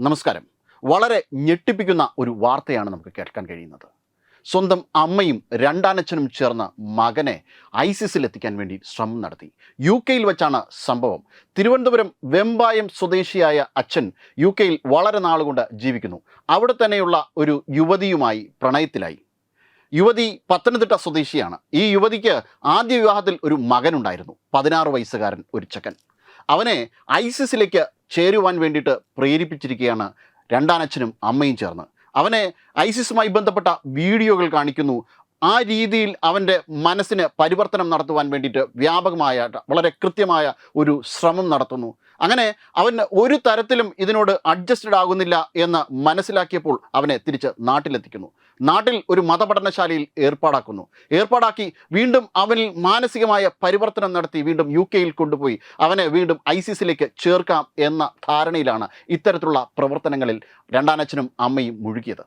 നമസ്കാരം. വളരെ ഞെട്ടിപ്പിക്കുന്ന ഒരു വാർത്തയാണ് നമുക്ക് കേൾക്കാൻ കഴിയുന്നത്. സ്വന്തം അമ്മയും രണ്ടാനച്ഛനും ചേർന്ന് മകനെ ഐസിസിൽ എത്തിക്കാൻ വേണ്ടി ശ്രമം നടത്തി. യു കെയിൽ വെച്ചാണ് സംഭവം. തിരുവനന്തപുരം വെമ്പായം സ്വദേശിയായ അച്ഛൻ യു കെയിൽ വളരെ നാളുകൊണ്ട് ജീവിക്കുന്നു. അവിടെ തന്നെയുള്ള ഒരു യുവതിയുമായി പ്രണയത്തിലായി. യുവതി പത്തനംതിട്ട സ്വദേശിയാണ്. ഈ യുവതിക്ക് ആദ്യ വിവാഹത്തിൽ ഒരു മകനുണ്ടായിരുന്നു. പതിനാറ് വയസ്സുകാരൻ ഒരു ചക്കൻ. അവനെ ഐസിസിലേക്ക് ചേരുവാൻ വേണ്ടിയിട്ട് പ്രേരിപ്പിച്ചിരിക്കുകയാണ് രണ്ടാനച്ഛനും അമ്മയും ചേർന്ന്. അവനെ ഐസിസുമായി ബന്ധപ്പെട്ട വീഡിയോകൾ കാണിക്കുന്നു. ആ രീതിയിൽ അവന്റെ മനസ്സിന് പരിവർത്തനം നടത്തുവാൻ വേണ്ടിയിട്ട് വ്യാപകമായ വളരെ കൃത്യമായ ഒരു ശ്രമം നടത്തുന്നു. അങ്ങനെ അവൻ ഒരു തരത്തിലും ഇതിനോട് അഡ്ജസ്റ്റഡ് ആകുന്നില്ല എന്ന് മനസ്സിലാക്കിയപ്പോൾ അവനെ തിരിച്ച് നാട്ടിലെത്തിക്കുന്നു. നാട്ടിൽ ഒരു മതപഠനശാലയിൽ ഏർപ്പാടാക്കുന്നു. ഏർപ്പാടാക്കി വീണ്ടും അവനിൽ മാനസികമായ പരിവർത്തനം നടത്തി വീണ്ടും യു കെയിൽ കൊണ്ടുപോയി അവനെ വീണ്ടും ഐ സി സിയിലേക്ക് ചേർക്കാം എന്ന ധാരണയിലാണ് ഇത്തരത്തിലുള്ള പ്രവർത്തനങ്ങളിൽ രണ്ടാനച്ഛനും അമ്മയും മുഴുകിയത്.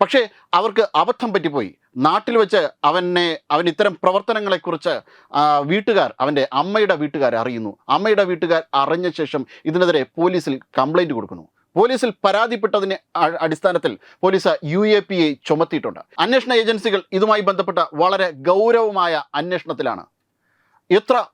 പക്ഷേ അവർക്ക് അബദ്ധം പറ്റിപ്പോയി. നാട്ടിൽ വെച്ച് അവനെ അവൻ ഇത്തരം പ്രവർത്തനങ്ങളെക്കുറിച്ച് വീട്ടുകാർ അവന്റെ അമ്മയുടെ വീട്ടുകാർ അറിയുന്നു. അമ്മയുടെ വീട്ടുകാർ അറിഞ്ഞ ശേഷം ഇതിനെതിരെ പോലീസിൽ കംപ്ലൈന്റ് കൊടുക്കുന്നു. പോലീസിൽ പരാതിപ്പെട്ടതിന് അടിസ്ഥാനത്തിൽ police U A P A ചുമത്തിയിട്ടുണ്ട്. അന്വേഷണ ഏജൻസികൾ ഇതുമായി ബന്ധപ്പെട്ട വളരെ ഗൗരവമായ അന്വേഷണത്തിലാണ്. എത്ര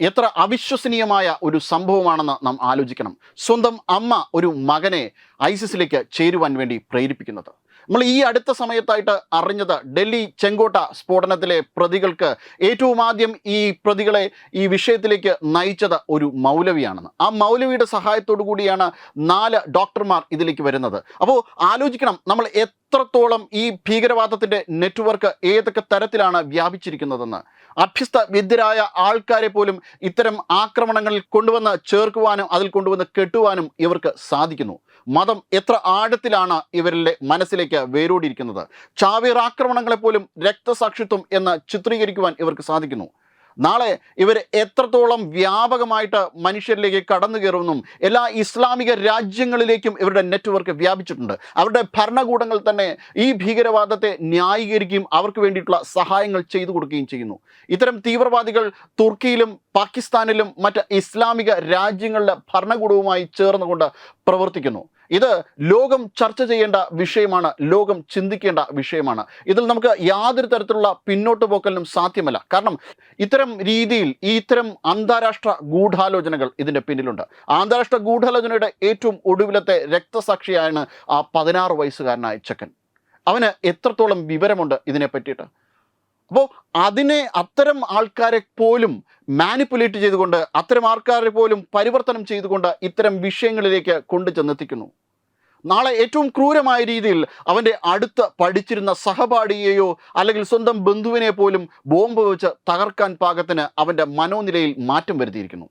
എത്ര അവിശ്വസനീയമായ ഒരു സംഭവമാണെന്ന് നാം ആലോചിക്കണം. സ്വന്തം അമ്മ ഒരു മകനെ ഐസിസിലേക്ക് ചേരുവാൻ വേണ്ടി പ്രേരിപ്പിക്കുന്നത്. നമ്മൾ ഈ അടുത്ത സമയത്തായിട്ട് അറിഞ്ഞത് ഡൽഹി ചെങ്കോട്ട സ്ഫോടനത്തിലെ പ്രതികൾക്ക് ഏറ്റവും ആദ്യം ഈ പ്രതികളെ ഈ വിഷയത്തിലേക്ക് നയിച്ചത് ഒരു മൗലവിയാണെന്ന്. ആ മൗലവിയുടെ സഹായത്തോടു കൂടിയാണ് നാല് ഡോക്ടർമാർ ഇതിലേക്ക് വരുന്നത്. അപ്പോൾ ആലോചിക്കണം നമ്മൾ എത്രത്തോളം ഈ ഭീകരവാദത്തിന്റെ നെറ്റ്വർക്ക് ഏതൊക്കെ തരത്തിലാണ് വ്യാപിച്ചിരിക്കുന്നതെന്ന്. അഭ്യസ്ത വിദ്യരായ ആൾക്കാരെ പോലും ഇത്തരം ആക്രമണങ്ങളിൽ കൊണ്ടുവന്ന് ചേർക്കുവാനും അതിൽ കൊണ്ടുവന്ന് കെട്ടുവാനും ഇവർക്ക് സാധിക്കുന്നു. മതം എത്ര ആഴത്തിലാണ് ഇവരിലെ മനസ്സിലേക്ക് വേരോടിയിരിക്കുന്നത്? ചാവേർ ആക്രമണങ്ങളെ പോലും രക്തസാക്ഷിത്വം എന്ന് ചിത്രീകരിക്കുവാൻ ഇവർക്ക് സാധിക്കുന്നു. നാളെ ഇവർ എത്രത്തോളം വ്യാപകമായിട്ട് മനുഷ്യരിലേക്ക് കടന്നു കയറുമെന്നും എല്ലാ ഇസ്ലാമിക രാജ്യങ്ങളിലേക്കും ഇവരുടെ നെറ്റ്വർക്ക് വ്യാപിച്ചിട്ടുണ്ട്. അവരുടെ ഭരണകൂടങ്ങൾ തന്നെ ഈ ഭീകരവാദത്തെ ന്യായീകരിക്കുകയും അവർക്ക് വേണ്ടിയിട്ടുള്ള സഹായങ്ങൾ ചെയ്തു കൊടുക്കുകയും ചെയ്യുന്നു. ഇത്തരം തീവ്രവാദികൾ തുർക്കിയിലും പാകിസ്ഥാനിലും മറ്റ് ഇസ്ലാമിക രാജ്യങ്ങളിലെ ഭരണകൂടവുമായി ചേർന്നുകൊണ്ട് പ്രവർത്തിക്കുന്നു. ഇത് ലോകം ചർച്ച ചെയ്യേണ്ട വിഷയമാണ് ലോകം ചിന്തിക്കേണ്ട വിഷയമാണ്. ഇതിൽ നമുക്ക് യാതൊരു തരത്തിലുള്ള പിന്നോട്ട് പോക്കലിനും സാധ്യമല്ല. കാരണം ഇത്തരം രീതിയിൽ ഈ ഇത്തരം അന്താരാഷ്ട്ര ഗൂഢാലോചനകൾ ഇതിന്റെ പിന്നിലുണ്ട്. അന്താരാഷ്ട്ര ഗൂഢാലോചനയുടെ ഏറ്റവും ഒടുവിലത്തെ രക്തസാക്ഷിയാണ് ആ പതിനാറ് വയസ്സുകാരനായ ചെക്കൻ. അവന് എത്രത്തോളം വിവരമുണ്ട് ഇതിനെ പറ്റിയിട്ട് അപ്പോൾ അതിനെ അത്തരം ആൾക്കാരെ പോലും മാനിപ്പുലേറ്റ് ചെയ്തുകൊണ്ട് അത്തരം ആൾക്കാരെ പോലും പരിവർത്തനം ചെയ്തുകൊണ്ട് ഇത്തരം വിഷയങ്ങളിലേക്ക് കൊണ്ടു ചെന്നെത്തിക്കുന്നു നാളെ ഏറ്റവും ക്രൂരമായ രീതിയിൽ അവന്റെ അടുത്ത് പഠിച്ചിരുന്ന സഹപാഠിയെയോ അല്ലെങ്കിൽ സ്വന്തം ബന്ധുവിനെ പോലും ബോംബ് വെച്ച് തകർക്കാൻ പാകത്തിന് അവന്റെ മനോനിലയിൽ മാറ്റം വരുത്തിയിരിക്കുന്നു.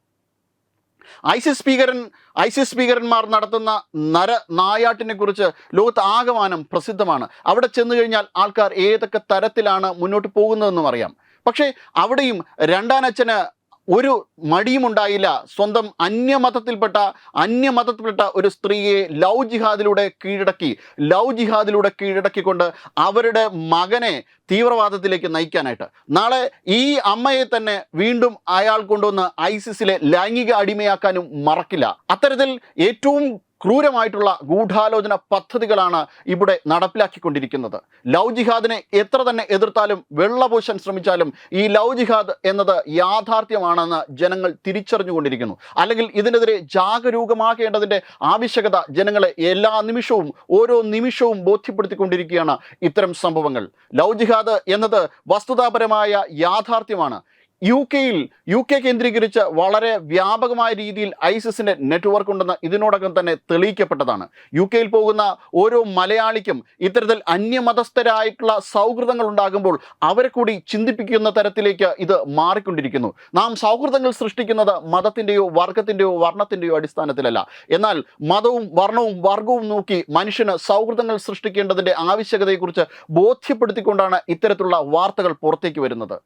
ഐസിസ് സ്പീക്കരൻ ഐസിസ് സ്പീക്കരന്മാർ നടത്തുന്ന നര നായാട്ടിനെ കുറിച്ച് ലോകത്ത് ആകമാനം പ്രസിദ്ധമാണ്. അവിടെ ചെന്ന് കഴിഞ്ഞാൽ ആൾക്കാർ ഏതൊക്കെ തരത്തിലാണ് മുന്നോട്ട് പോകുന്നതെന്നും അറിയാം. പക്ഷേ അവിടെയും രണ്ടാനച്ഛന് ഒരു മടിയുമുണ്ടായില്ല. സ്വന്തം അന്യമതത്തിൽപ്പെട്ട അന്യമതത്തിൽപ്പെട്ട ഒരു സ്ത്രീയെ ലവ് ജിഹാദിലൂടെ കീഴടക്കി ലവ് ജിഹാദിലൂടെ കീഴടക്കിക്കൊണ്ട് അവരുടെ മകനെ തീവ്രവാദത്തിലേക്ക് നയിക്കാനായിട്ട്. നാളെ ഈ അമ്മയെ തന്നെ വീണ്ടും അയാൾ കൊണ്ടുവന്ന് ഐസിസിലെ ലൈംഗിക അടിമയാക്കാനും മറക്കില്ല. അത്തരത്തിൽ ഏറ്റവും ക്രൂരമായിട്ടുള്ള ഗൂഢാലോചന പദ്ധതികളാണ് ഇവിടെ നടപ്പിലാക്കിക്കൊണ്ടിരിക്കുന്നത്. ലവ് ജിഹാദിനെ എത്ര തന്നെ എതിർത്താലും വെള്ളപൂശാൻ ശ്രമിച്ചാലും ഈ ലവ് ജിഹാദ് എന്നത് യാഥാർത്ഥ്യമാണെന്ന് ജനങ്ങൾ തിരിച്ചറിഞ്ഞുകൊണ്ടിരിക്കുന്നു. അല്ലെങ്കിൽ ഇതിനെതിരെ ജാഗരൂകമാകേണ്ടതിന്റെ ആവശ്യകത ജനങ്ങളെ എല്ലാ നിമിഷവും ഓരോ നിമിഷവും ബോധ്യപ്പെടുത്തിക്കൊണ്ടിരിക്കുകയാണ് ഇത്തരം സംഭവങ്ങൾ. ലവ് ജിഹാദ് എന്നത് വസ്തുതാപരമായ യാഥാർത്ഥ്യമാണ്. യു കെയിൽ യു കെ കേന്ദ്രീകരിച്ച് വളരെ വ്യാപകമായ രീതിയിൽ ഐസിസിന്റെ നെറ്റ്വർക്ക് ഉണ്ടെന്ന് ഇതിനോടകം തന്നെ തെളിയിക്കപ്പെട്ടതാണ്. യു കെയിൽ പോകുന്ന ഓരോ മലയാളിക്കും ഇത്തരത്തിൽ അന്യമതസ്ഥരായിട്ടുള്ള സൗഹൃദങ്ങൾ ഉണ്ടാകുമ്പോൾ അവരെ കൂടി ചിന്തിപ്പിക്കുന്ന തരത്തിലേക്ക് ഇത് മാറിക്കൊണ്ടിരിക്കുന്നു. നാം സൗഹൃദങ്ങൾ സൃഷ്ടിക്കുന്നത് മതത്തിന്റെയോ വർഗത്തിന്റെയോ വർണത്തിന്റെയോ അടിസ്ഥാനത്തിലല്ല. എന്നാൽ മതവും വർണവും വർഗവും നോക്കി മനുഷ്യന് സൗഹൃദങ്ങൾ സൃഷ്ടിക്കേണ്ടതിന്റെ ആവശ്യകതയെക്കുറിച്ച് ബോധ്യപ്പെടുത്തിക്കൊണ്ടാണ് ഇത്തരത്തിലുള്ള വാർത്തകൾ പുറത്തേക്ക് വരുന്നത്.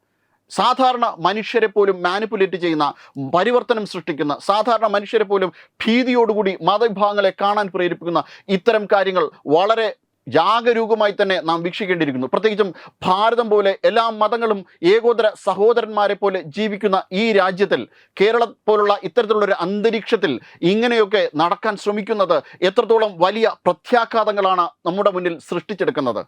സാധാരണ മനുഷ്യരെ പോലും മാനിപ്പുലേറ്റ് ചെയ്യുന്ന പരിവർത്തനം സൃഷ്ടിക്കുന്ന സാധാരണ മനുഷ്യരെ പോലും ഭീതിയോടുകൂടി മതവിഭാഗങ്ങളെ കാണാൻ പ്രേരിപ്പിക്കുന്ന ഇത്തരം കാര്യങ്ങൾ വളരെ ജാഗരൂകമായി തന്നെ നാം വീക്ഷിക്കേണ്ടിയിരിക്കുന്നു. പ്രത്യേകിച്ചും ഭാരതം പോലെ എല്ലാ മതങ്ങളും ഏകോദര സഹോദരന്മാരെ പോലെ ജീവിക്കുന്ന ഈ രാജ്യത്തിൽ കേരള പോലുള്ള ഇത്തരത്തിലുള്ള ഒരു അന്തരീക്ഷത്തിൽ ഇങ്ങനെയൊക്കെ നടക്കാൻ ശ്രമിക്കുന്നത് എത്രത്തോളം വലിയ പ്രത്യാഘാതങ്ങളാണ് നമ്മുടെ മുന്നിൽ സൃഷ്ടിച്ചെടുക്കുന്നത്?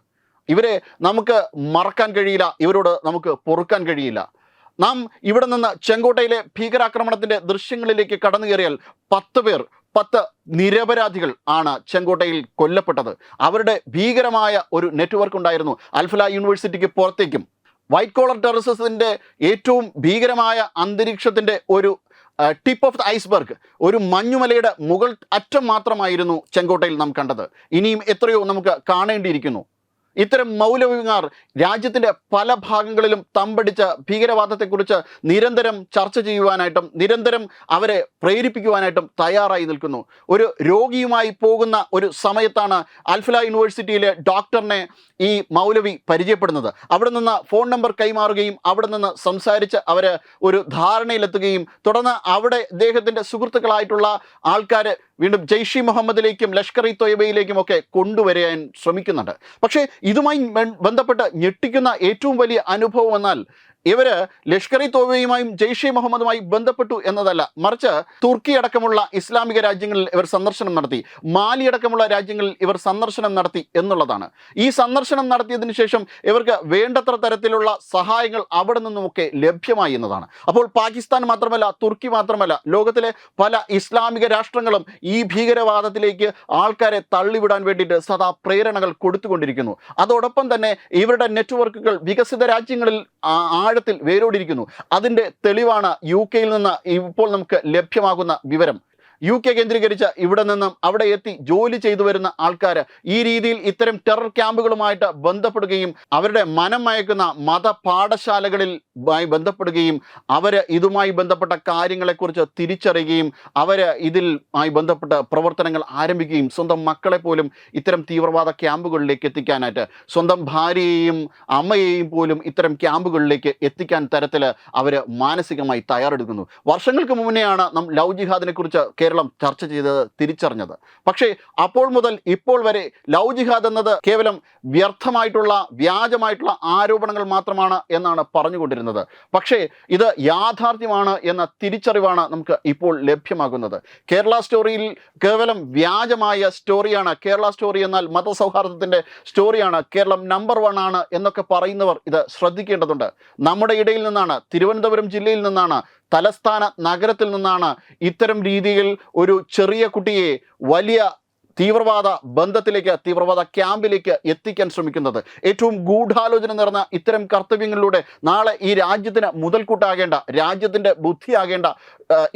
ഇവരെ നമുക്ക് മറക്കാൻ കഴിയില്ല ഇവരോട് നമുക്ക് പൊറുക്കാൻ കഴിയില്ല. നാം ഇവിടെ നിന്ന് ചെങ്കോട്ടയിലെ ഭീകരാക്രമണത്തിന്റെ ദൃശ്യങ്ങളിലേക്ക് കടന്നു കയറിയാൽ പത്ത് പേർ പത്ത് നിരപരാധികൾ ആണ് ചെങ്കോട്ടയിൽ കൊല്ലപ്പെട്ടത്. അവരുടെ ഭീകരമായ ഒരു നെറ്റ്വർക്ക് ഉണ്ടായിരുന്നു. അൽഫല യൂണിവേഴ്സിറ്റിക്ക് പുറത്തേക്കും. വൈറ്റ് കോളർ ടെററിസത്തിന്റെ ഏറ്റവും ഭീകരമായ അന്തരീക്ഷത്തിന്റെ ഒരു ടിപ്പ് ഓഫ് ദ ഐസ്ബർഗ് ഒരു മഞ്ഞുമലയുടെ മുകൾ അറ്റം മാത്രമായിരുന്നു ചെങ്കോട്ടയിൽ നാം കണ്ടത്. ഇനിയും എത്രയോ നമുക്ക് കാണേണ്ടിയിരിക്കുന്നു. ഇത്തരം മൗലവിമാർ രാജ്യത്തിന്റെ പല ഭാഗങ്ങളിലും തമ്പടിച്ച ഭീകരവാദത്തെക്കുറിച്ച് നിരന്തരം ചർച്ച ചെയ്യുവാനായിട്ടും നിരന്തരം അവരെ പ്രേരിപ്പിക്കുവാനായിട്ടും തയ്യാറായി നിൽക്കുന്നു. ഒരു രോഗിയുമായി പോകുന്ന ഒരു സമയത്താണ് അൽഫല യൂണിവേഴ്സിറ്റിയിലെ ഡോക്ടറിനെ ഈ മൗലവി പരിചയപ്പെടുന്നത്. അവിടെ നിന്ന് ഫോൺ നമ്പർ കൈമാറുകയും അവിടെ നിന്ന് സംസാരിച്ച് അവർ ഒരു ധാരണയിലെത്തുകയും തുടർന്ന് അവിടെ അദ്ദേഹത്തിന്റെ സുഹൃത്തുക്കളായിട്ടുള്ള ആൾക്കാർ വീണ്ടും ജെയ്ഷി മുഹമ്മദിലേക്കും ലഷ്കർ ഇ തൊയ്ബയിലേക്കും ഒക്കെ കൊണ്ടുവരാൻ ശ്രമിക്കുന്നുണ്ട്. പക്ഷേ ഇതുമായി ബന്ധപ്പെട്ട് ഞെട്ടിക്കുന്ന ഏറ്റവും വലിയ അനുഭവം എന്നാൽ ഇവർ ലഷ്കർ ഇ തോബയുമായും ജെയ്ഷെ മുഹമ്മദുമായി ബന്ധപ്പെട്ടു എന്നതല്ല മറിച്ച് തുർക്കി അടക്കമുള്ള ഇസ്ലാമിക രാജ്യങ്ങളിൽ ഇവർ സന്ദർശനം നടത്തി മാലി അടക്കമുള്ള രാജ്യങ്ങളിൽ ഇവർ സന്ദർശനം നടത്തി എന്നുള്ളതാണ്. ഈ സന്ദർശനം നടത്തിയതിന് ശേഷം ഇവർക്ക് വേണ്ടത്ര തരത്തിലുള്ള സഹായങ്ങൾ അവിടെ നിന്നുമൊക്കെ ലഭ്യമായി എന്നതാണ്. അപ്പോൾ പാകിസ്ഥാൻ മാത്രമല്ല തുർക്കി മാത്രമല്ല ലോകത്തിലെ പല ഇസ്ലാമിക രാഷ്ട്രങ്ങളും ഈ ഭീകരവാദത്തിലേക്ക് ആൾക്കാരെ തള്ളിവിടാൻ വേണ്ടിയിട്ട് സദാ പ്രേരണകൾ കൊടുത്തുകൊണ്ടിരിക്കുന്നു. അതോടൊപ്പം തന്നെ ഇവരുടെ നെറ്റ്വർക്കുകൾ വികസിത രാജ്യങ്ങളിൽ ആ- ആഴത്തിൽ വേരോടിയിരിക്കുന്നു. അതിന്റെ തെളിവാണ് യു കെയിൽ നിന്ന് ഇപ്പോൾ നമുക്ക് ലഭ്യമാകുന്ന വിവരം. യു കെ കേന്ദ്രീകരിച്ച് ഇവിടെ നിന്നും അവിടെ എത്തി ജോലി ചെയ്തു വരുന്ന ആൾക്കാർ ഈ രീതിയിൽ ഇത്തരം ടെറർ ക്യാമ്പുകളുമായിട്ട് ബന്ധപ്പെടുകയും അവരുടെ മനം മയക്കുന്ന മത പാഠശാലകളിൽ ബന്ധപ്പെടുകയും അവർ ഇതുമായി ബന്ധപ്പെട്ട കാര്യങ്ങളെക്കുറിച്ച് തിരിച്ചറിയുകയും അവർ ഇതിൽ ആയി ബന്ധപ്പെട്ട പ്രവർത്തനങ്ങൾ ആരംഭിക്കുകയും സ്വന്തം മക്കളെ പോലും ഇത്തരം തീവ്രവാദ ക്യാമ്പുകളിലേക്ക് എത്തിക്കാനായിട്ട് സ്വന്തം ഭാര്യയെയും അമ്മയെയും പോലും ഇത്തരം ക്യാമ്പുകളിലേക്ക് എത്തിക്കാൻ തരത്തിൽ അവർ മാനസികമായി തയ്യാറെടുക്കുന്നു. വർഷങ്ങൾക്ക് മുന്നെയാണ് നാം ലവ് ജിഹാദിനെ കുറിച്ച് കേരളം ചർച്ച ചെയ്ത് തിരിച്ചറിഞ്ഞത്. പക്ഷേ അപ്പോൾ മുതൽ ഇപ്പോൾ വരെ ലവ് ജിഹാദ് എന്നത് കേവലം വ്യർത്ഥമായിട്ടുള്ള വ്യാജമായിട്ടുള്ള ആരോപണങ്ങൾ മാത്രമാണ് എന്നാണ് പറഞ്ഞുകൊണ്ടിരുന്നത്. പക്ഷേ ഇത് യാഥാർത്ഥ്യമാണ് എന്ന തിരിച്ചറിവാണ് നമുക്ക് ഇപ്പോൾ ലഭ്യമാകുന്നത്. കേരള സ്റ്റോറിയിൽ കേവലം വ്യാജമായ സ്റ്റോറിയാണ്. കേരള സ്റ്റോറി എന്നാൽ മതസൗഹാർദ്ദത്തിന്റെ സ്റ്റോറിയാണ്. കേരളം നമ്പർ വൺ ആണ് എന്നൊക്കെ പറയുന്നവർ ഇത് ശ്രദ്ധിക്കേണ്ടതുണ്ട്. നമ്മുടെ ഇടയിൽ നിന്നാണ് തിരുവനന്തപുരം ജില്ലയിൽ നിന്നാണ് തലസ്ഥാന നഗരത്തിൽ നിന്നാണ് ഇത്തരം രീതിയിൽ ഒരു ചെറിയ കുട്ടിയെ വലിയ തീവ്രവാദ ബന്ധത്തിലേക്ക് തീവ്രവാദ ക്യാമ്പിലേക്ക് എത്തിക്കാൻ ശ്രമിക്കുന്നത്. ഏറ്റവും ഗൂഢാലോചന നിറഞ്ഞ ഇത്തരം കർത്തവ്യങ്ങളിലൂടെ നാളെ ഈ രാജ്യത്തിന് മുതൽക്കൂട്ടാകേണ്ട രാജ്യത്തിന്റെ ബുദ്ധിയാകേണ്ട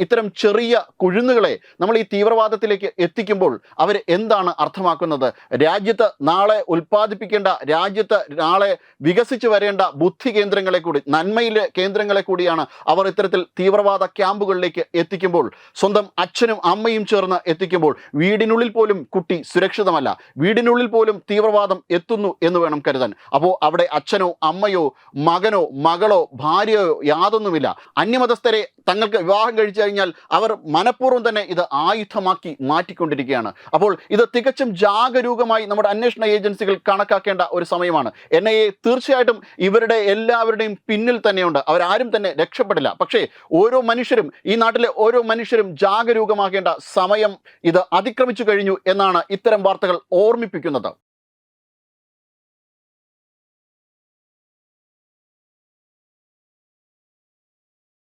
ഇത്തരം ചെറിയ കുഴുന്നുകളെ നമ്മൾ ഈ തീവ്രവാദത്തിലേക്ക് എത്തിക്കുമ്പോൾ അവർ എന്താണ് അർത്ഥമാക്കുന്നത്? രാജ്യത്ത് നാളെ ഉൽപ്പാദിപ്പിക്കേണ്ട രാജ്യത്ത് നാളെ വികസിച്ചു വരേണ്ട ബുദ്ധി കേന്ദ്രങ്ങളെ കൂടി നന്മയിലെ കേന്ദ്രങ്ങളെ കൂടിയാണ് അവർ ഇത്തരത്തിൽ തീവ്രവാദ ക്യാമ്പുകളിലേക്ക് എത്തിക്കുമ്പോൾ. സ്വന്തം അച്ഛനും അമ്മയും ചേർന്ന് എത്തിക്കുമ്പോൾ വീടിനുള്ളിൽ പോലും കുട്ടി സുരക്ഷിതമല്ല. വീടിനുള്ളിൽ പോലും തീവ്രവാദം എത്തുന്നു എന്ന് വേണം കരുതാൻ. അപ്പോൾ അവിടെ അച്ഛനോ അമ്മയോ മകനോ മകളോ ഭാര്യയോ യാതൊന്നുമില്ല. അന്യമതസ്ഥരെ തങ്ങൾക്ക് വിവാഹം കഴിച്ചു കഴിഞ്ഞാൽ അവർ മനഃപൂർവം തന്നെ ഇത് ആയുധമാക്കി മാറ്റിക്കൊണ്ടിരിക്കുകയാണ്. അപ്പോൾ ഇത് തികച്ചും ജാഗരൂകമായി നമ്മുടെ അന്വേഷണ ഏജൻസികൾ കണക്കാക്കേണ്ട ഒരു സമയമാണ്. എൻ ഐ എ തീർച്ചയായിട്ടും ഇവരുടെ എല്ലാവരുടെയും പിന്നിൽ തന്നെയുണ്ട്. അവരാരും തന്നെ രക്ഷപ്പെടില്ല. പക്ഷേ ഓരോ മനുഷ്യരും ഈ നാട്ടിലെ ഓരോ മനുഷ്യരും ജാഗരൂകമാക്കേണ്ട സമയം ഇത് അതിക്രമിച്ചു കഴിഞ്ഞു എന്നാണ് ഇത്തരം വാർത്തകൾ ഓർമ്മിപ്പിക്കുന്നത്.